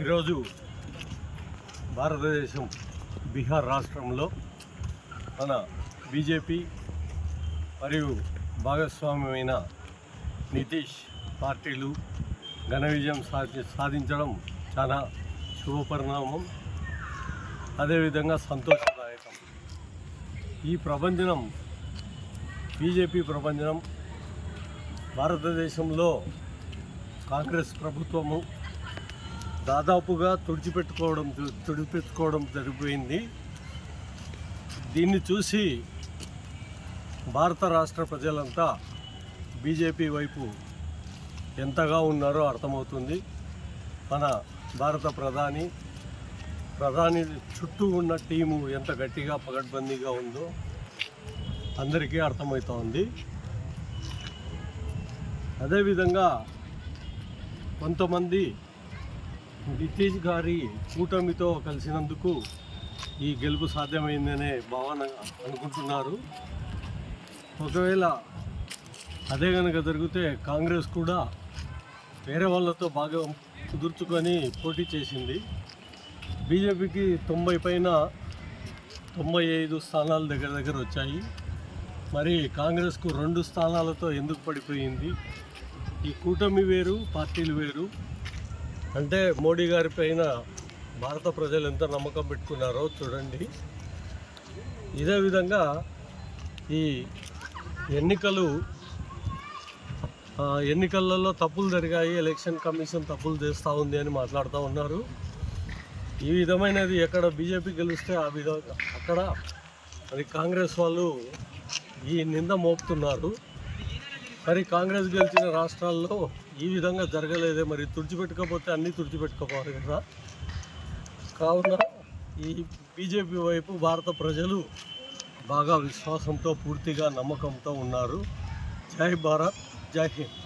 ఈరోజు భారతదేశం బీహార్ రాష్ట్రంలో మన బీజేపీ మరియు భాగస్వామ్యమైన నితీష్ పార్టీలు ఘన విజయం సాధి సాధించడం చాలా శుభపరిణామం. అదేవిధంగా సంతోషదాయకం. ఈ ప్రభంజనం బీజేపీ ప్రభంజనం భారతదేశంలో కాంగ్రెస్ ప్రభుత్వము దాదాపుగా తుడిచిపెట్టుకోవడం తుడిపెట్టుకోవడం జరిగిపోయింది. దీన్ని చూసి భారత రాష్ట్ర ప్రజలంతా బీజేపీ వైపు ఎంతగా ఉన్నారో అర్థమవుతుంది. మన భారత ప్రధాని ప్రధాని చుట్టూ ఉన్న టీము ఎంత గట్టిగా పగడ్బందీగా ఉందో అందరికీ అర్థమవుతోంది. అదేవిధంగా కొంతమంది నితీష్ గారి కూటమితో కలిసినందుకు ఈ గెలుపు సాధ్యమైందనే భావన అనుకుంటున్నారు. ఒకవేళ అదే కనుక జరిగితే కాంగ్రెస్ కూడా వేరే వాళ్ళతో బాగా కుదుర్చుకొని పోటీ చేసింది. బీజేపీకి తొంభై పైన తొంభై ఐదు స్థానాలు దగ్గర దగ్గర వచ్చాయి. మరి కాంగ్రెస్కు రెండు స్థానాలతో ఎందుకు పడిపోయింది? ఈ కూటమి వేరు పార్టీలు వేరు. అంటే మోడీ గారి పైన భారత ప్రజలు ఎంత నమ్మకం పెట్టుకున్నారో చూడండి. ఇదే విధంగా ఈ ఎన్నికలు ఎన్నికలలో తప్పులు జరిగాయి ఎలక్షన్ కమిషన్ తప్పులు చేస్తూ ఉంది అని మాట్లాడుతూ ఉన్నారు. ఈ విధమైనది ఎక్కడ బీజేపీ గెలిస్తే ఆ విధంగా అక్కడ మరి కాంగ్రెస్ వాళ్ళు ఈ నింద మోపుతున్నారు. మరి కాంగ్రెస్ గెలిచిన రాష్ట్రాల్లో ఈ విధంగా జరగలేదే. మరి తుడిచిపెట్టకపోతే అన్నీ తుడిచిపెట్టుకోవాలి కదా. కావున ఈ బీజేపీ వైపు భారత ప్రజలు బాగా విశ్వాసంతో పూర్తిగా నమ్మకంతో ఉన్నారు. జై భారత్ జై హింద్.